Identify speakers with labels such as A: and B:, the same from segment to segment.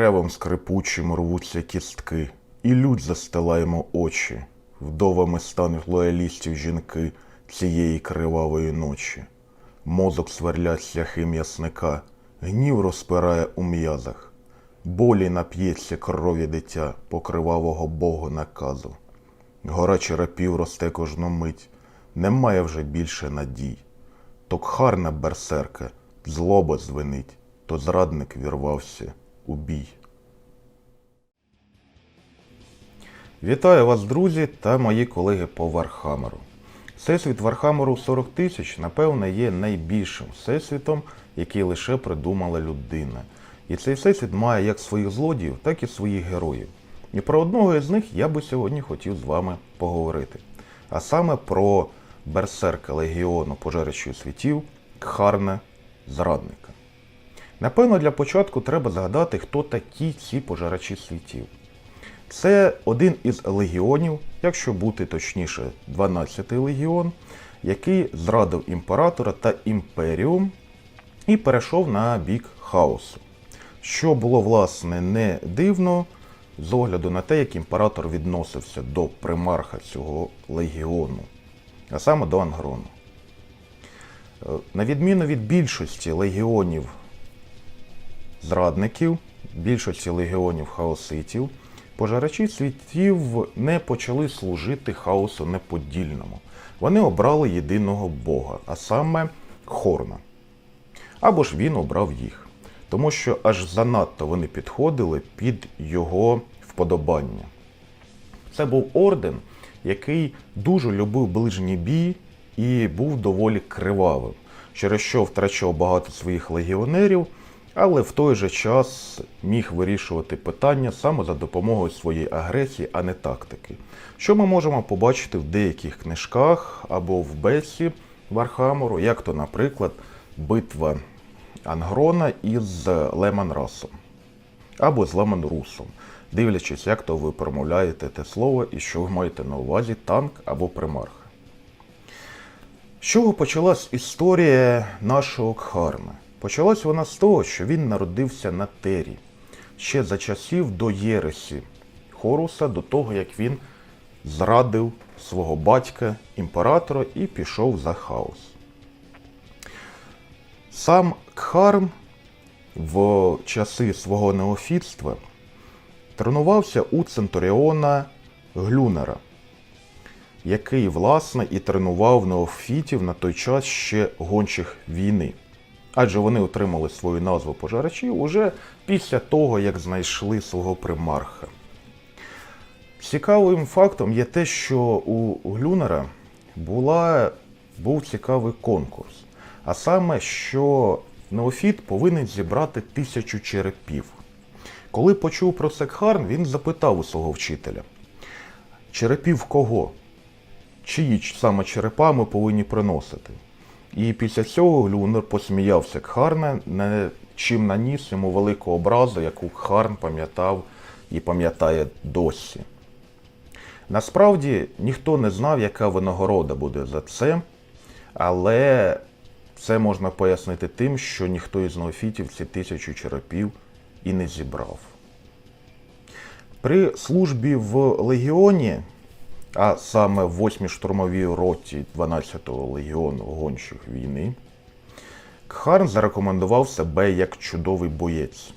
A: Ревом скрипучим рвуться кістки, і лють застилаємо очі. Вдовами стануть лоялістів жінки цієї кривавої ночі. Мозок сверлять сляхи м'ясника, гнів розпирає у м'язах. Болі нап'ється крові дитя покривавого Богу наказу. Гора черепів росте кожну мить, немає вже більше надій. То кхарна берсерка, злоба звенить, то зрадник вірвався у. Вітаю вас, друзі та мої колеги по Вархамеру. Всесвіт Вархамеру 40 тисяч, напевне, є найбільшим всесвітом, який лише придумала людина. І цей всесвіт має як своїх злодіїв, так і своїх героїв. І про одного із них я би сьогодні хотів з вами поговорити. А саме про берсерка легіону пожеричів світів Кхарна Зрадника. Напевно, для початку треба згадати, хто такі ці пожирачі світів. Це один із легіонів, якщо бути точніше, 12-й легіон, який зрадив імператора та імперіум і перейшов на бік хаосу. Що було, власне, не дивно з огляду на те, як імператор відносився до примарха цього легіону, а саме до Ангрону. Е, На відміну від більшості легіонів зрадників, більшості легіонів хаоситів, пожирачі світів не почали служити хаосу неподільному. Вони обрали єдиного Бога, а саме Хорна. Або ж він обрав їх, тому що аж занадто вони підходили під його вподобання. Це був орден, який дуже любив ближній бій і був доволі кривавим, через що втрачав багато своїх легіонерів, але в той же час міг вирішувати питання саме за допомогою своєї агресії, а не тактики. Що ми можемо побачити в деяких книжках або в бесі Вархамору, як то, наприклад, битва Ангрона із Леманрасом або з Ламанрусом, дивлячись, як то ви промовляєте те слово і що ви маєте на увазі танк або примарх. З чого почалась історія нашого Кхарми? Почалась вона з того, що він народився на Тері ще за часів до Єресі Хоруса, до того як він зрадив свого батька імператора і пішов за хаос. Сам Кхарм в часи свого неофітства тренувався у Центуріона Глюнера, який, власне, і тренував неофітів на той час ще гончих війни. Адже вони отримали свою назву пожарачів уже після того, як знайшли свого примарха. Цікавим фактом є те, що у Глюнера була, був цікавий конкурс. А саме, що Неофіт повинен зібрати тисячу черепів. Коли почув про це Кхарн, він запитав у свого вчителя: черепів кого? Чиї саме черепа ми повинні приносити? І після цього Глюнер посміявся Кхарна, не чим наніс йому велику образу, яку Кхарн пам'ятав і пам'ятає досі. Насправді ніхто не знав, яка винагорода буде за це, але це можна пояснити тим, що ніхто із неофітів ці тисячу черепів і не зібрав. При службі в легіоні, а саме в 8-й штурмовій роті 12-го легіону гонщих війни, Кхарн зарекомендував себе як чудовий боєць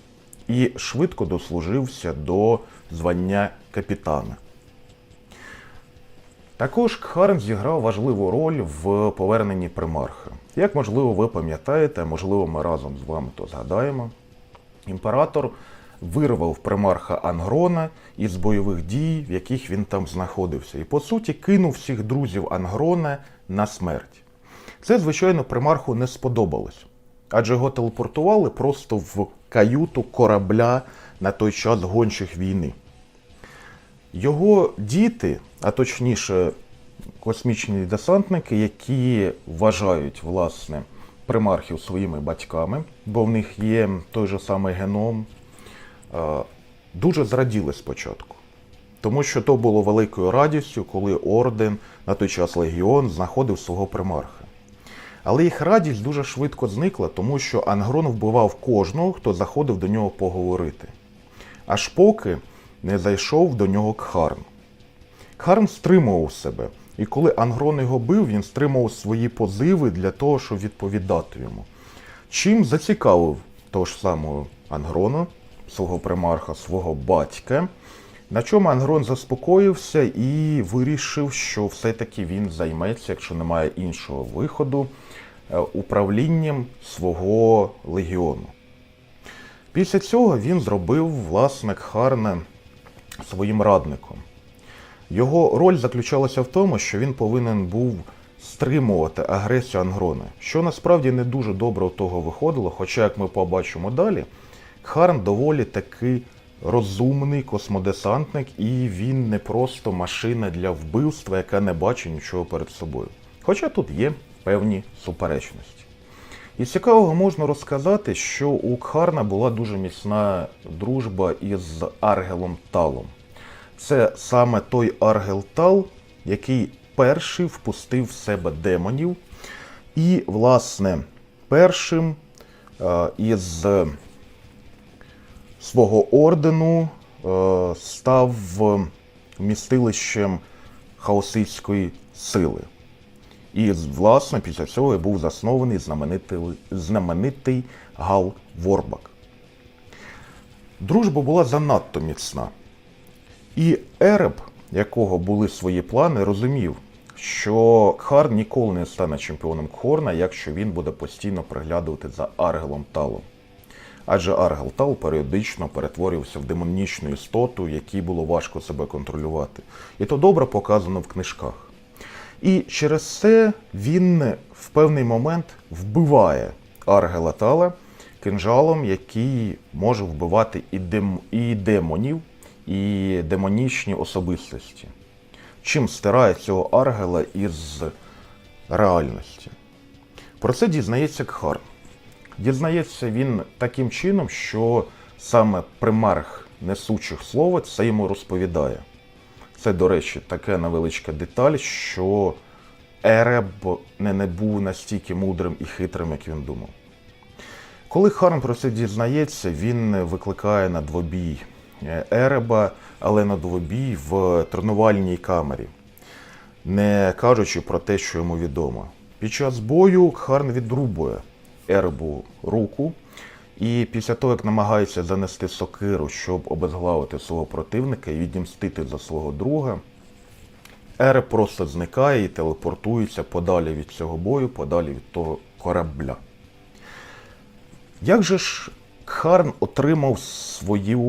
A: і швидко дослужився до звання капітана. Також Кхарн зіграв важливу роль в поверненні примарха. Як можливо, ви пам'ятаєте, можливо, ми разом з вами то згадаємо. Імператор вирвав примарха Ангрона із бойових дій, в яких він там знаходився, і по суті кинув всіх друзів Ангрона на смерть. Це, звичайно, примарху не сподобалось, адже його телепортували просто в каюту корабля на той час гончих війни. Його діти, а точніше, космічні десантники, які вважають власне примархів своїми батьками, бо в них є той же самий геном, дуже зраділи спочатку. Тому що то було великою радістю, коли орден на той час легіон знаходив свого примарха. Але їх радість дуже швидко зникла, тому що Ангрон вбивав кожного, хто заходив до нього поговорити. аж поки не зайшов до нього Кхарн. Кхарн стримував себе, і коли Ангрон його бив, він стримував свої позиви для того, щоб відповідати йому. Чим зацікавив того ж самого Ангрона, свого примарха, свого батька, на чому Ангрон заспокоївся і вирішив, що все-таки він займеться, якщо немає іншого виходу, е, управлінням свого легіону. Після цього він зробив власне Кхарна своїм радником. Його роль заключалася в тому, що він повинен був стримувати агресію Ангрона, що насправді не дуже добре у того виходило, хоча, як ми побачимо далі, Кхарн доволі таки розумний космодесантник, і він не просто машина для вбивства, яка не бачить нічого перед собою. Хоча тут є певні суперечності. Із цікавого можна розказати, що у Кхарна була дуже міцна дружба із Аргелом Талом. Це саме той Аргел Тал, який перший впустив в себе демонів, і, власне, першим е, із свого ордену е, став вмістилищем хаоситської сили. І, власне, після цього був заснований знаменитий, знаменитий Гал Ворбак. Дружба була занадто міцна. І Ереб, якого були свої плани, розумів, що Кхар ніколи не стане чемпіоном Кхорна, якщо він буде постійно приглядувати за Аргелом Талом. Адже Аргел Тал періодично перетворювався в демонічну істоту, якій було важко себе контролювати. І то добре показано в книжках. І через це він в певний момент вбиває Аргела Тала кинжалом, який може вбивати і, дем... і демонів, і демонічні особистості. Чим стирає цього Аргела із реальності. Про це дізнається Кхар. Дізнається він таким чином, що саме примарх несучих слова це йому розповідає. Це, до речі, така невеличка деталь, що Ереб не, не був настільки мудрим і хитрим, як він думав. Коли Харн про це дізнається, він викликає на двобій Ереба, але на двобій в тренувальній камері, не кажучи про те, що йому відомо. Під час бою Харн відрубує Еребу руку, і після того, як намагається занести сокиру, щоб обезглавити свого противника і відімстити за свого друга, Ереб просто зникає і телепортується подалі від цього бою, подалі від того корабля. Як же ж Кхарн отримав свою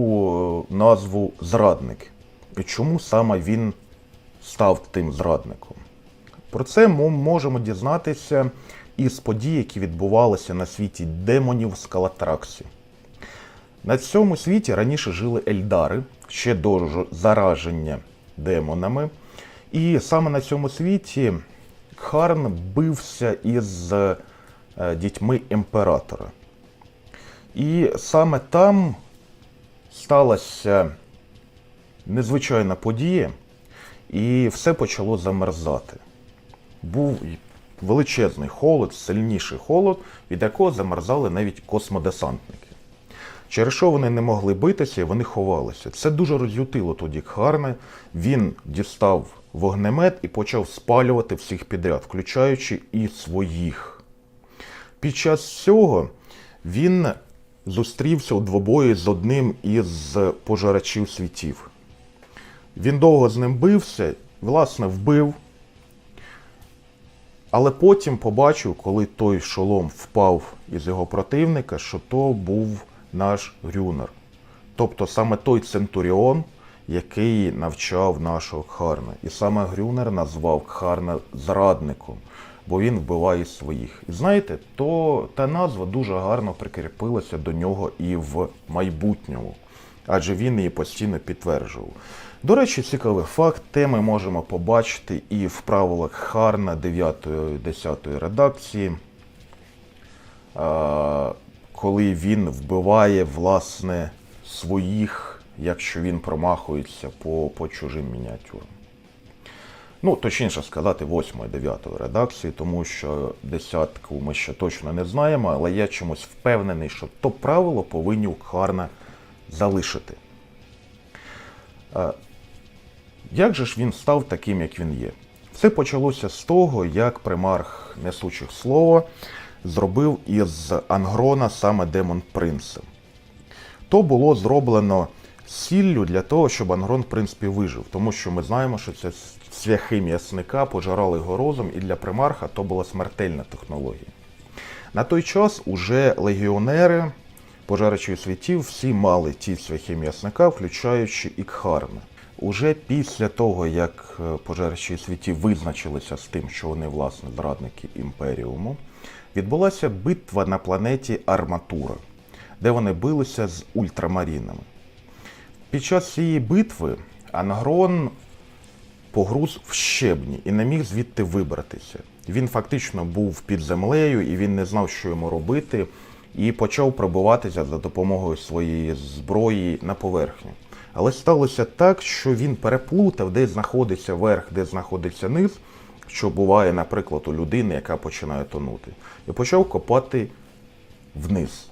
A: е, назву зрадник? І чому саме він став тим зрадником? Про це ми можемо дізнатися із подій, які відбувалися на світі демонів Скалатраксі. На цьому світі раніше жили Ельдари ще до зараження демонами. І саме на цьому світі Кхарн бився із е, дітьми імператора. І саме там сталася незвичайна подія, і все почало замерзати. Був величезний холод, сильніший холод, від якого замерзали навіть космодесантники. Через що вони не могли битися, вони ховалися. Це дуже розлютило тоді Кхарна. Він дістав вогнемет і почав спалювати всіх підряд, включаючи і своїх. Під час цього він зустрівся у двобої з одним із пожирачів світів. Він довго з ним бився, власне, вбив. Але потім побачив, коли той шолом впав із його противника, що то був наш Грюнер. Тобто саме той Центуріон, який навчав нашого Кхарна. І саме Грюнер назвав Кхарна зрадником, бо він вбиває своїх. І знаєте, то та назва дуже гарно прикріпилася до нього і в майбутньому, адже він її постійно підтверджував. До речі, цікавий факт, те ми можемо побачити і в правилах Харна 9-10 редакції, коли він вбиває власне своїх, якщо він промахується по, по чужим мініатюрам. Ну, точніше сказати, 8-9 редакції, тому що десятку ми ще точно не знаємо, але я чомусь впевнений, що то правило повинні у Кхарна залишити. Як же ж він став таким, як він є? Все почалося з того, як примарх несучих слова зробив із Ангрона саме Демон Принца. То було зроблено сіллю для того, щоб Ангрон, в принципі, вижив. Тому що ми знаємо, що це цвяхи м'ясника пожирали його розум, і для примарха то була смертельна технологія. На той час уже легіонери, пожаричі світів, всі мали ті цвяхи м'ясника, включаючи і. Уже після того, як е, пожаричі світів визначилися з тим, що вони власне зрадники імперіуму, відбулася битва на планеті Арматура, де вони билися з ультрамарінами. Під час цієї битви Ангрон погруз в щебні і не міг звідти вибратися. Він фактично був під землею і він не знав, що йому робити, і почав пробиватися за допомогою своєї зброї на поверхню. Але сталося так, що він переплутав, де знаходиться верх, де знаходиться низ, що буває, наприклад, у людини, яка починає тонути, і почав копати вниз.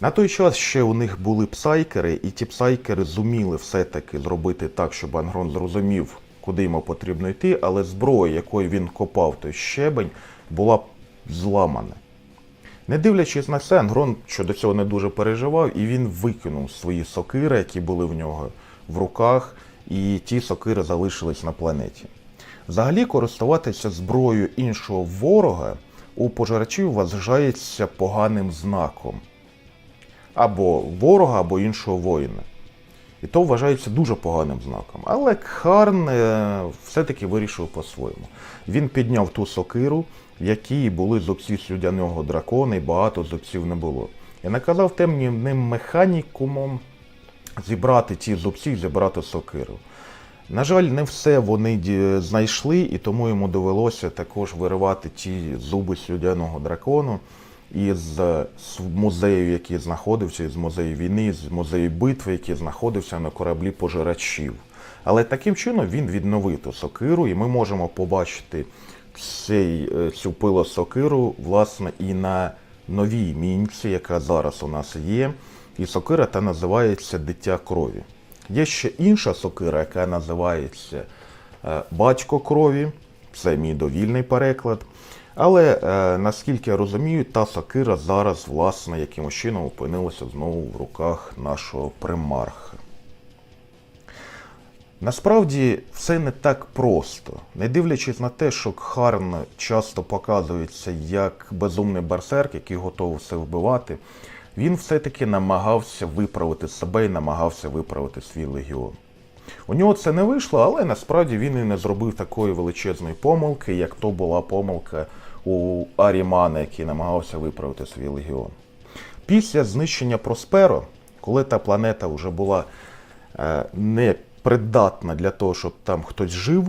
A: На той час ще у них були псайкери, і ті псайкери зуміли все-таки зробити так, щоб Ангрон зрозумів, куди йому потрібно йти, але зброя, якою він копав той щебень, була зламана. Не дивлячись на це, Ангрон щодо цього не дуже переживав, і він викинув свої сокири, які були в нього в руках, і ті сокири залишились на планеті. Взагалі, користуватися зброєю іншого ворога у пожирачів вважається поганим знаком або ворога, або іншого воїна. І то вважається дуже поганим знаком. Але Кхарн е, все-таки вирішив по-своєму. Він підняв ту сокиру, в якій були зубці слюдяного дракона, і багато зубців не було. І наказав темним механікумом зібрати ті зубці і зібрати сокиру. На жаль, не все вони знайшли, і тому йому довелося також виривати ті зуби слюдяного дракону із е, музею, який знаходився, із музею війни, з музею битви, який знаходився на кораблі пожирачів. Але таким чином він відновив ту сокиру, і ми можемо побачити цей, е, цю пилосокиру, власне, і на новій мінці, яка зараз у нас є. І сокира та називається Дитя крові. Є ще інша сокира, яка називається е, Батько крові, це мій довільний переклад. Але е, наскільки я розумію, та сокира зараз, власне, якимось чином опинилася знову в руках нашого примарха. Насправді все не так просто. Не дивлячись на те, що Кхарн часто показується як безумний берсерк, який готовий все вбивати, він все-таки намагався виправити себе і намагався виправити свій легіон. У нього це не вийшло, але насправді він і не зробив такої величезної помилки, як то була помилка у Арімана, який намагався виправити свій легіон. Після знищення Просперо, коли та планета вже була е, не придатна для того, щоб там хтось жив,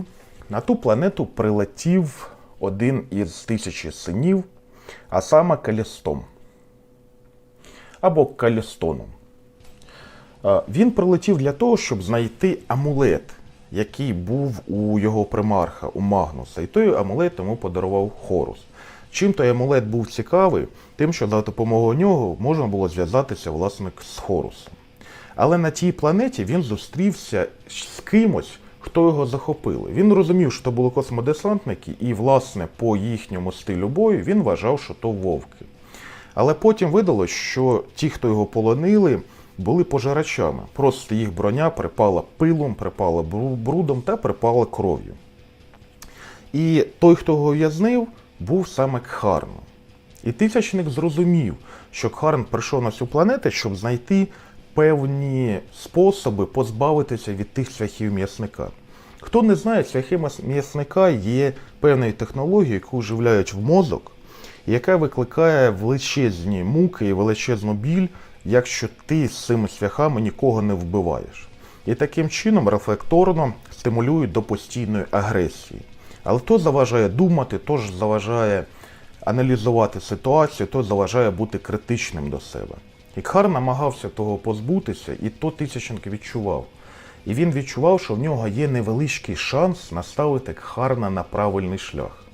A: на ту планету прилетів один із тисячі синів, а саме Калістом. Або Калістоном. Він прилетів для того, щоб знайти амулет, який був у його примарха, у Магнуса. І той амулет йому подарував Хорус. Чим той амулет був цікавий, тим, що за допомогою нього можна було зв'язатися власне з Хорусом. Але на тій планеті він зустрівся з кимось, хто його захопили. Він розумів, що то були космодесантники, і, власне, по їхньому стилю бою він вважав, що то вовки. Але потім видалось, що ті, хто його полонили, були пожирачами. Просто їх броня припала пилом, припала брудом та припала кров'ю. І той, хто його в'язнив, був саме Кхарном. І тисячник зрозумів, що Кхарн прийшов на цю планету, щоб знайти певні способи позбавитися від тих цвяхів м'ясника. Хто не знає, м'яс- м'ясника є певною технологією, яку вживляють в мозок, яка викликає величезні муки і величезну біль, якщо ти з цими цвяхами нікого не вбиваєш. І таким чином рефлекторно стимулюють до постійної агресії. Але то заважає думати, то ж заважає аналізувати ситуацію, то заважає бути критичним до себе. І Кхар намагався того позбутися, і то Тисяченко відчував. І він відчував, що в нього є невеличкий шанс наставити Кхарна на правильний шлях.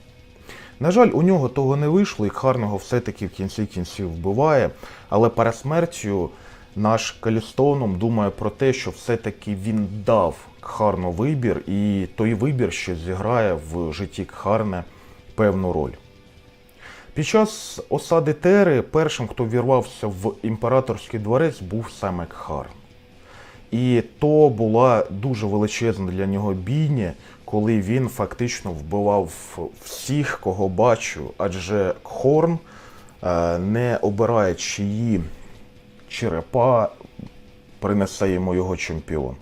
A: На жаль, у нього того не вийшло, і Кхарн його все-таки в кінці кінців вбиває, але перед смертю наш Калістоном думає про те, що все-таки він дав Кхарну вибір, і той вибір ще зіграє в житті Кхарне певну роль. Під час осади Тери першим, хто вірвався в імператорський дворець, був саме Кхарн. І то була дуже величезна для нього бійня, коли він фактично вбивав всіх, кого бачу, адже Хорн е, не обирає чиї черепа, принесе йому його чемпіон.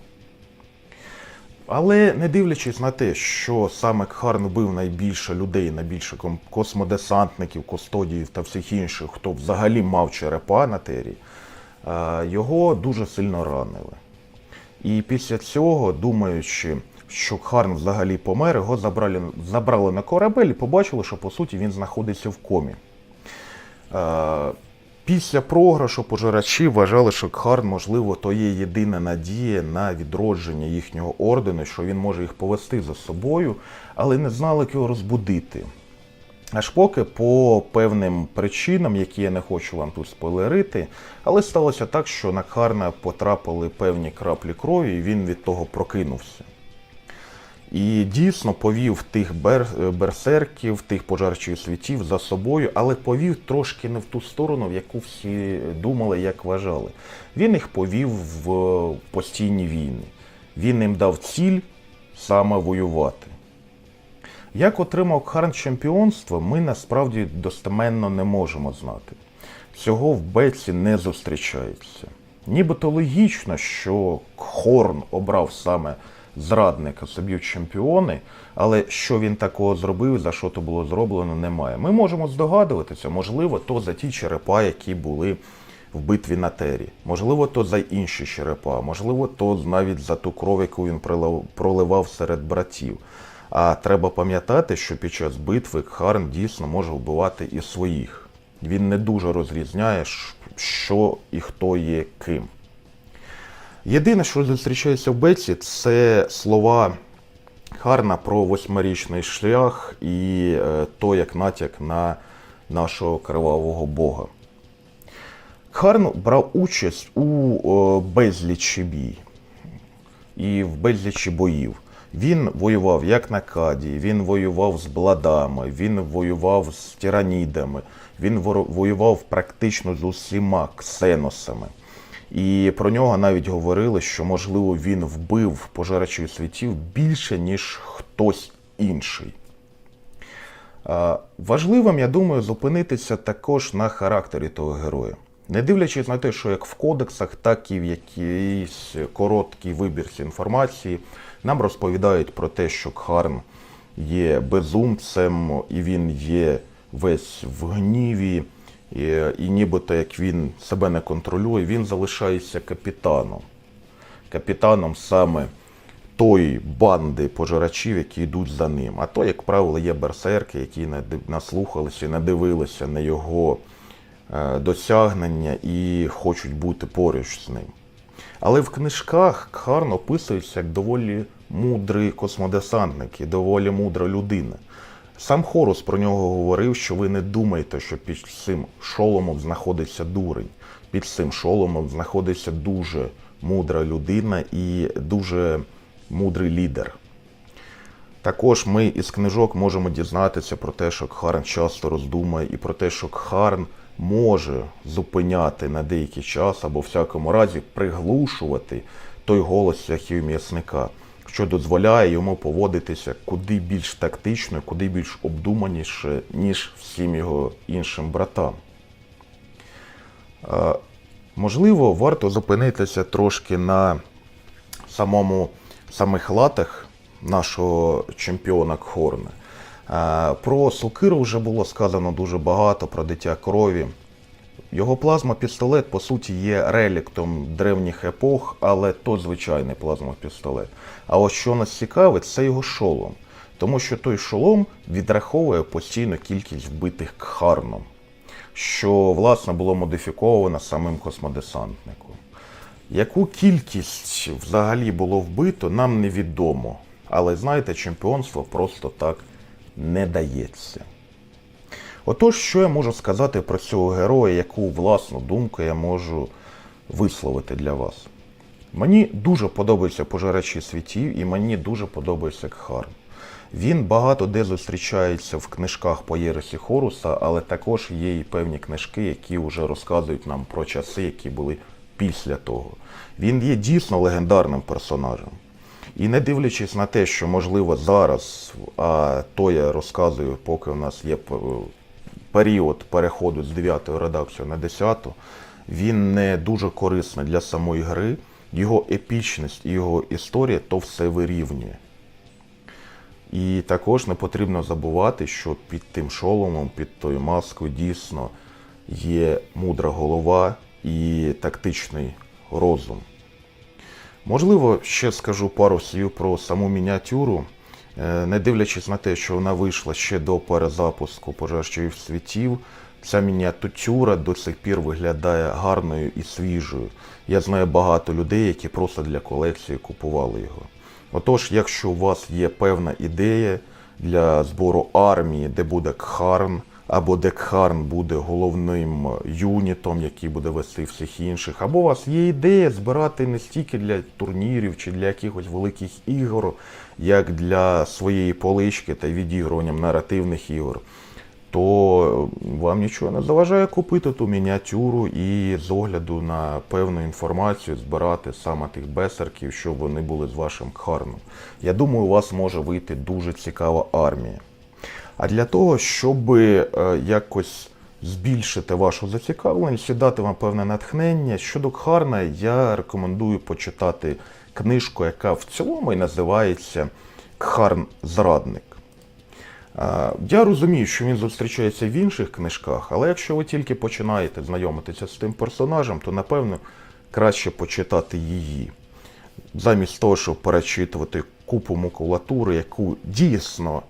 A: Але не дивлячись на те, що саме Кхарн вбив найбільше людей, найбільше космодесантників, кустодіїв та всіх інших, хто взагалі мав черепа на тері, е, його дуже сильно ранили. І після цього, думаючи, що Кхарн взагалі помер, його забрали, забрали на корабель і побачили, що по суті він знаходиться в комі. Після програшу пожирачі вважали, що Кхарн, можливо, то є єдина надія на відродження їхнього ордену, що він може їх повести за собою, але не знали, як його розбудити. Аж поки по певним причинам, які я не хочу вам тут спойлерити, але сталося так, що на Кхарна потрапили певні краплі крові, і він від того прокинувся. І дійсно повів тих бер... берсерків, тих пожарчих світів за собою, але повів трошки не в ту сторону, в яку всі думали, як вважали. Він їх повів в постійні війни. Він їм дав ціль саме воювати. Як отримав Кхарн чемпіонство, ми насправді достеменно не можемо знати. Цього в Беці не зустрічається. Нібито логічно, що Хорн обрав саме зрадника собі в чемпіони, але що він такого зробив, за що то було зроблено, немає. Ми можемо здогадуватися, можливо, то за ті черепа, які були в битві на Тері, можливо, то за інші черепа, можливо, то навіть за ту кров, яку він проливав серед братів. А треба пам'ятати, що під час битви Харн дійсно може вбивати і своїх. Він не дуже розрізняє, що і хто є ким. Єдине, що зустрічається в Беці, це слова Харна про восьмирічний шлях і е, то як натяк на нашого кривавого Бога. Харн брав участь у е, безлічі бій і в безлічі боїв. Він воював як на Каді, він воював з бладами, він воював з тиранідами, він воював практично з усіма ксеносами. І про нього навіть говорили, що, можливо, він вбив пожирачів світів більше, ніж хтось інший. А, Важливим, я думаю, зупинитися також на характері того героя. Не дивлячись на те, що як в кодексах, так і в якійсь короткій вибірці інформації нам розповідають про те, що Кхарн є безумцем, і він є весь в гніві, і, і нібито як він себе не контролює, він залишається капітаном. Капітаном саме тої банди пожирачів, які йдуть за ним. А то, як правило, є берсерки, які наслухалися і надивилися на його е, досягнення і хочуть бути поруч з ним. Але в книжках Кхарн описується як доволі мудрий космодесантник і доволі мудра людина. Сам Хорус про нього говорив, що ви не думаєте, що під цим шоломом знаходиться дурень. Під цим шоломом знаходиться дуже мудра людина і дуже мудрий лідер. Також ми із книжок можемо дізнатися про те, що Кхарн часто роздумує, і про те, що Кхарн може зупиняти на деякий час або в всякому разі приглушувати той голос цяхів м'ясника, що дозволяє йому поводитися куди більш тактично, куди більш обдуманіше, ніж всім його іншим братам. Е, Можливо, варто зупинитися трошки на самому самих латах нашого чемпіона Кхорна. Е, Про Сокиру вже було сказано дуже багато, про дитя крові. Його плазма-пістолет, по суті, є реліктом древніх епох, але то звичайний плазма-пістолет. А ось що нас цікавить, це його шолом. Тому що той шолом відраховує постійну кількість вбитих кхарном, що, власне, було модифіковано самим космодесантником. Яку кількість взагалі було вбито, нам невідомо. Але знаєте, чемпіонство просто так не дається. Отож, що я можу сказати про цього героя, яку власну думку я можу висловити для вас. Мені дуже подобається пожирачі світів і мені дуже подобається Кхарн. Він багато де зустрічається в книжках по Єресі Хоруса, але також є і певні книжки, які вже розказують нам про часи, які були після того. Він є дійсно легендарним персонажем. І не дивлячись на те, що можливо зараз, а то я розказую, поки у нас є п- період переходу з 9 редакції на 10, він не дуже корисний для самої гри. Його епічність і його історія то все вирівнює. І також не потрібно забувати, що під тим шоломом, під тою маскою дійсно є мудра голова і тактичний розум. Можливо, ще скажу пару слів про саму мініатюру. Е, Не дивлячись на те, що вона вийшла ще до перезапуску пожежчої світів, ця мініатюра до сих пір виглядає гарною і свіжою. Я знаю багато людей, які просто для колекції купували його. Отож, якщо у вас є певна ідея для збору армії, де буде Кхарн, або де Кхарн буде головним юнітом, який буде вести всіх інших, або у вас є ідея збирати не стільки для турнірів чи для якихось великих ігор, як для своєї полички та відігруванням наративних ігор, то вам нічого не заважає купити ту мініатюру і з огляду на певну інформацію збирати саме тих бесерків, щоб вони були з вашим кхарном. Я думаю, у вас може вийти дуже цікава армія. А для того, щоб е, якось збільшити вашу зацікавленість і дати вам певне натхнення, щодо Кхарна я рекомендую почитати книжку, яка в цілому і називається Кхарн Зрадник. Е, Я розумію, що він зустрічається в інших книжках, але якщо ви тільки починаєте знайомитися з тим персонажем, то напевно краще почитати її. Замість того, щоб перечитувати купу макулатури, яку дійсно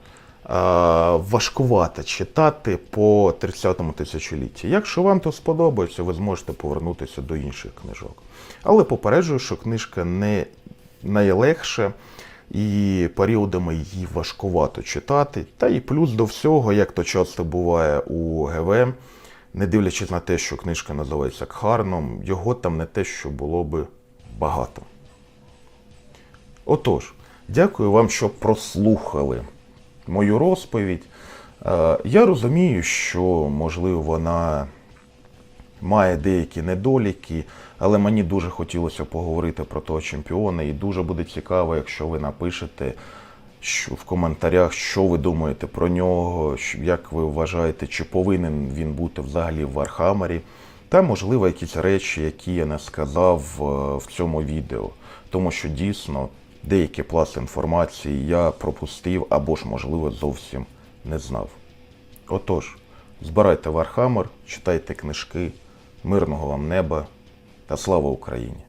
A: важкувато читати по 30-му тисячолітті. Якщо вам то сподобається, ви зможете повернутися до інших книжок. Але попереджую, що книжка не найлегша і періодами її важкувато читати. Та і плюс до всього, як то часто буває у ГВ, не дивлячись на те, що книжка називається Кхарном, його там не те, що було би багато. Отож, дякую вам, що прослухали мою розповідь. Е, Я розумію, що, можливо, вона має деякі недоліки, але мені дуже хотілося поговорити про того чемпіона, і дуже буде цікаво, якщо ви напишете що, в коментарях, що ви думаєте про нього, як ви вважаєте, чи повинен він бути взагалі в Вархаммері, та, можливо, якісь речі, які я не сказав е, в цьому відео. Тому що дійсно деякі пласт інформації я пропустив або ж, можливо, зовсім не знав. Отож, збирайте Вархаммер, читайте книжки, мирного вам неба та слава Україні!